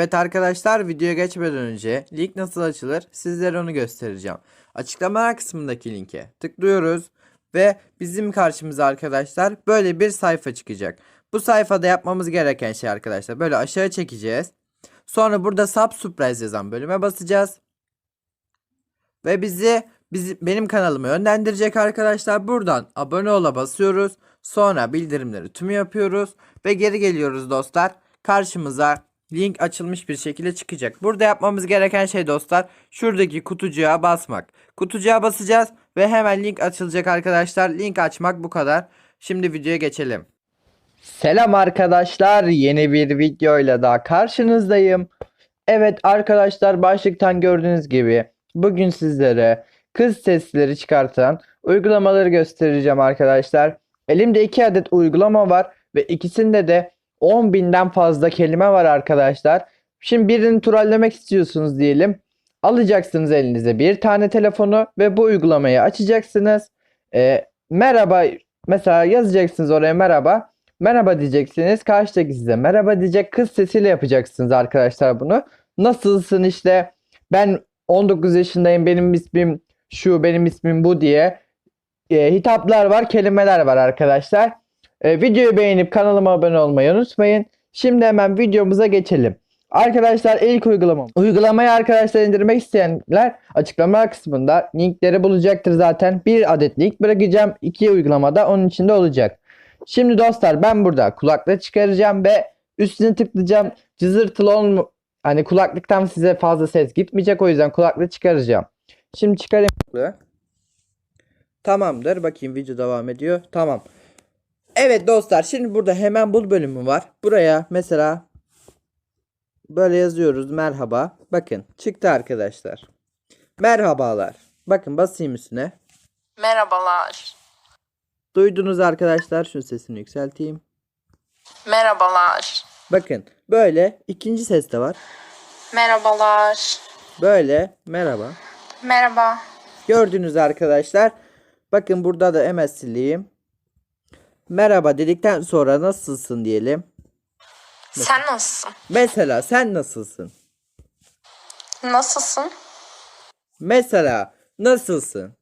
Evet arkadaşlar videoya geçmeden önce link nasıl açılır sizlere onu göstereceğim. Açıklama kısmındaki linke tıklıyoruz ve bizim karşımıza arkadaşlar böyle bir sayfa çıkacak. Bu sayfada yapmamız gereken şey arkadaşlar böyle aşağı çekeceğiz. Sonra burada subscribe yazan bölüme basacağız. Ve bizi bizi benim kanalıma yönlendirecek arkadaşlar. Buradan abone ola basıyoruz. Sonra bildirimleri tüm yapıyoruz ve geri geliyoruz dostlar. Karşımıza link açılmış bir şekilde çıkacak. Burada yapmamız gereken şey dostlar şuradaki kutucuğa basmak. Kutucuğa basacağız ve hemen link açılacak arkadaşlar. Link açmak bu kadar. Şimdi videoya geçelim. Selam arkadaşlar. Yeni bir videoyla daha karşınızdayım. Evet arkadaşlar başlıktan gördüğünüz gibi bugün sizlere kız sesleri çıkartan uygulamaları göstereceğim arkadaşlar. Elimde iki adet uygulama var ve ikisinde de 10.000'den fazla kelime var arkadaşlar. Şimdi birini trollemek istiyorsunuz diyelim. Alacaksınız elinize bir tane telefonu ve bu uygulamayı açacaksınız. Ee, merhaba mesela yazacaksınız oraya merhaba. Merhaba diyeceksiniz. Karşıdaki size merhaba diyecek. Kız sesiyle yapacaksınız arkadaşlar bunu. Nasılsın işte ben 19 yaşındayım benim ismim şu benim ismim bu diye e, hitaplar var kelimeler var arkadaşlar. E, videoyu beğenip kanalıma abone olmayı unutmayın. Şimdi hemen videomuza geçelim. Arkadaşlar ilk uygulama. Uygulamayı arkadaşlar indirmek isteyenler açıklama kısmında linkleri bulacaktır zaten. Bir adet link bırakacağım. İki uygulamada onun içinde olacak. Şimdi dostlar ben burada kulaklığı çıkaracağım ve üstüne tıklayacağım. Cızırtılı olm hani kulaklıktan size fazla ses gitmeyecek o yüzden kulaklığı çıkaracağım. Şimdi çıkarayım. Tamamdır. Bakayım video devam ediyor. Tamam. Evet dostlar şimdi burada hemen bul bölümü var. Buraya mesela böyle yazıyoruz merhaba. Bakın çıktı arkadaşlar. Merhabalar. Bakın basayım üstüne. Merhabalar. Duydunuz arkadaşlar. Şu sesini yükselteyim. Merhabalar. Bakın böyle ikinci ses de var. Merhabalar. Böyle merhaba. Merhaba. Gördünüz arkadaşlar. Bakın burada da hemen sileyim. Merhaba dedikten sonra nasılsın diyelim. Sen nasılsın? Mesela sen nasılsın? Nasılsın? Mesela nasılsın?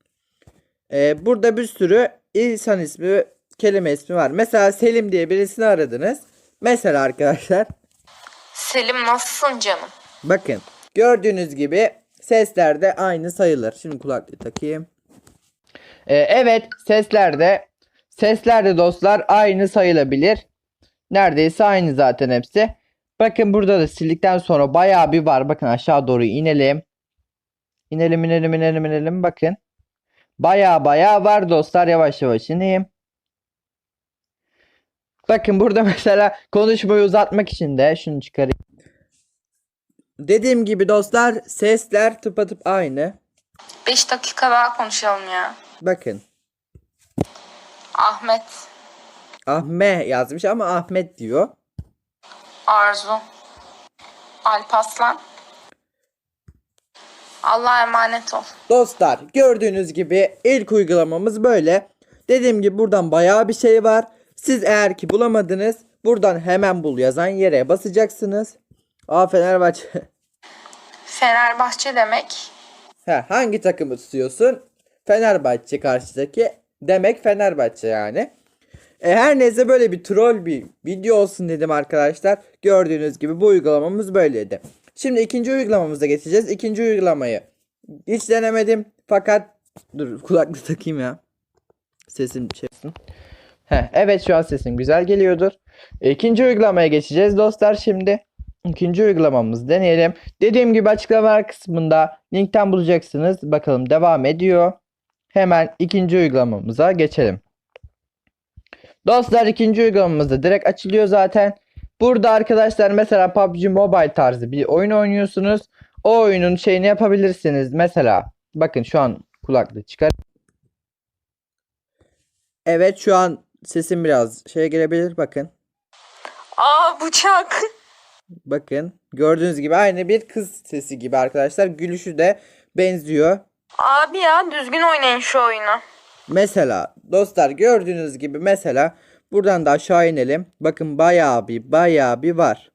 Ee, burada bir sürü insan ismi, kelime ismi var. Mesela Selim diye birisini aradınız. Mesela arkadaşlar Selim nasılsın canım? bakın gördüğünüz gibi sesler de aynı sayılır. Şimdi kulaklığı takayım. Ee, evet seslerde seslerde dostlar aynı sayılabilir. Neredeyse aynı zaten hepsi. Bakın burada da sildikten sonra bayağı bir var. Bakın aşağı doğru inelim. İnelim inelim inelim inelim bakın. Bayağı bayağı var dostlar yavaş yavaş ineyim. Bakın burada mesela konuşmayı uzatmak için de şunu çıkarayım. Dediğim gibi dostlar sesler tıpatıp aynı. 5 dakika daha konuşalım ya. Bakın Ahmet, Ahmet yazmış ama Ahmet diyor. Arzu, Alpaslan. Allah'a emanet ol. Dostlar gördüğünüz gibi ilk uygulamamız böyle. Dediğim gibi buradan bayağı bir şey var. Siz eğer ki bulamadınız buradan hemen bul yazan yere basacaksınız. Aa Fenerbahçe. Fenerbahçe demek. Ha, hangi takımı tutuyorsun? Fenerbahçe karşıdaki demek Fenerbahçe yani. E, her neyse böyle bir troll bir video olsun dedim arkadaşlar. Gördüğünüz gibi bu uygulamamız böyleydi. Şimdi ikinci uygulamamıza geçeceğiz. İkinci uygulamayı hiç denemedim fakat dur kulaklık takayım ya. Sesim olsun. Heh, evet şu an sesim güzel geliyordur. İkinci uygulamaya geçeceğiz dostlar şimdi. İkinci uygulamamızı deneyelim. Dediğim gibi açıklama kısmında linkten bulacaksınız. Bakalım devam ediyor. Hemen ikinci uygulamamıza geçelim. Dostlar ikinci uygulamamızda direkt açılıyor zaten. Burada arkadaşlar mesela PUBG Mobile tarzı bir oyun oynuyorsunuz. O oyunun şeyini yapabilirsiniz. Mesela bakın şu an kulaklığı çıkar. Evet şu an sesim biraz şey gelebilir bakın. Aa bıçak. Bakın gördüğünüz gibi aynı bir kız sesi gibi arkadaşlar. Gülüşü de benziyor. Abi ya düzgün oynayın şu oyunu. Mesela dostlar gördüğünüz gibi mesela buradan da aşağı inelim. Bakın bayağı bir bayağı bir var.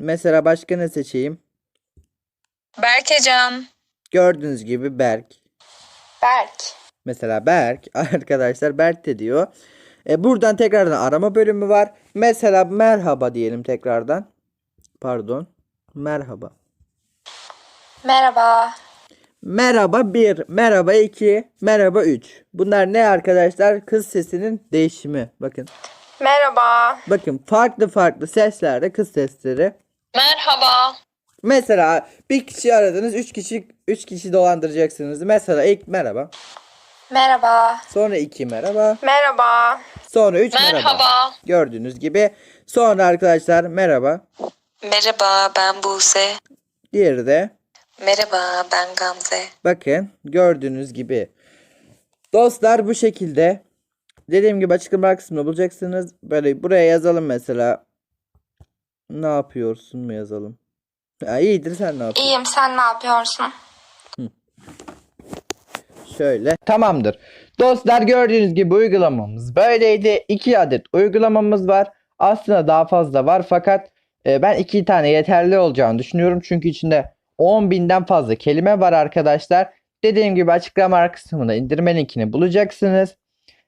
Mesela başka ne seçeyim? Berkecan. Gördüğünüz gibi Berk. Berk. Mesela Berk arkadaşlar Berk de diyor. E, buradan tekrardan arama bölümü var. Mesela merhaba diyelim tekrardan. Pardon. Merhaba. Merhaba. Merhaba 1, merhaba 2, merhaba 3. Bunlar ne arkadaşlar? Kız sesinin değişimi. Bakın. Merhaba. Bakın farklı farklı seslerde kız sesleri. Merhaba. Mesela bir kişi aradınız, 3 kişi 3 kişi dolandıracaksınız. Mesela ilk merhaba, Merhaba. sonra 2 merhaba, Merhaba. sonra 3 merhaba. Gördüğünüz gibi. Sonra arkadaşlar merhaba. Merhaba ben Buse. Diğeri de Merhaba ben Gamze. bakın gördüğünüz gibi. Dostlar bu şekilde. Dediğim gibi açıklama kısmında bulacaksınız. Böyle buraya yazalım mesela. Ne yapıyorsun mu yazalım. Ya iyidir sen ne yapıyorsun? İyiyim sen ne yapıyorsun? Şöyle. Tamamdır. Dostlar gördüğünüz gibi uygulamamız böyleydi. 2 adet uygulamamız var. Aslında daha fazla var fakat e, ben 2 tane yeterli olacağını düşünüyorum. Çünkü içinde 10.000'den fazla kelime var arkadaşlar. Dediğim gibi açıklama kısmında indirme linkini bulacaksınız.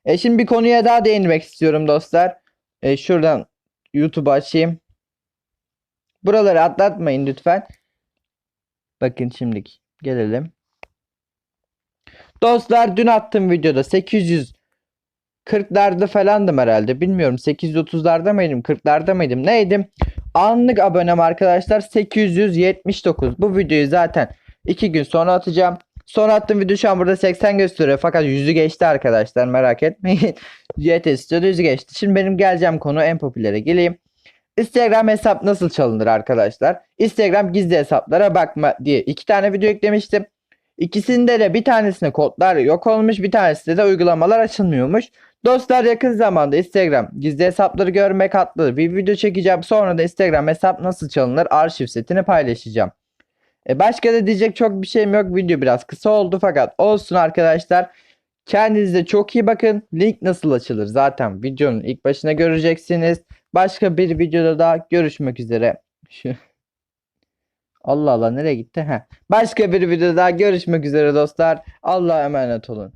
E, şimdi bir konuya daha değinmek istiyorum dostlar. E, şuradan YouTube'u açayım. Buraları atlatmayın lütfen. Bakın şimdiki gelelim. Dostlar dün attığım videoda 840'larda falandım herhalde. Bilmiyorum 830'larda mıydım 40'larda mıydım neydim? Anlık abonem arkadaşlar 879. Bu videoyu zaten 2 gün sonra atacağım. Son attığım video şu an burada 80 gösteriyor fakat yüzü geçti arkadaşlar merak etmeyin. YT istiyordu yüzü geçti. Şimdi benim geleceğim konu en popülere geleyim. Instagram hesap nasıl çalınır arkadaşlar? Instagram gizli hesaplara bakma diye iki tane video eklemiştim. İkisinde de bir tanesinde kodlar yok olmuş, bir tanesinde de uygulamalar açılmıyormuş. Dostlar yakın zamanda Instagram gizli hesapları görmek adlı bir video çekeceğim. Sonra da Instagram hesap nasıl çalınır arşiv setini paylaşacağım. E başka da diyecek çok bir şeyim yok. Video biraz kısa oldu fakat olsun arkadaşlar. Kendinize çok iyi bakın. Link nasıl açılır zaten videonun ilk başına göreceksiniz. Başka bir videoda daha görüşmek üzere. Allah Allah nereye gitti? Heh. Başka bir videoda daha görüşmek üzere dostlar. Allah'a emanet olun.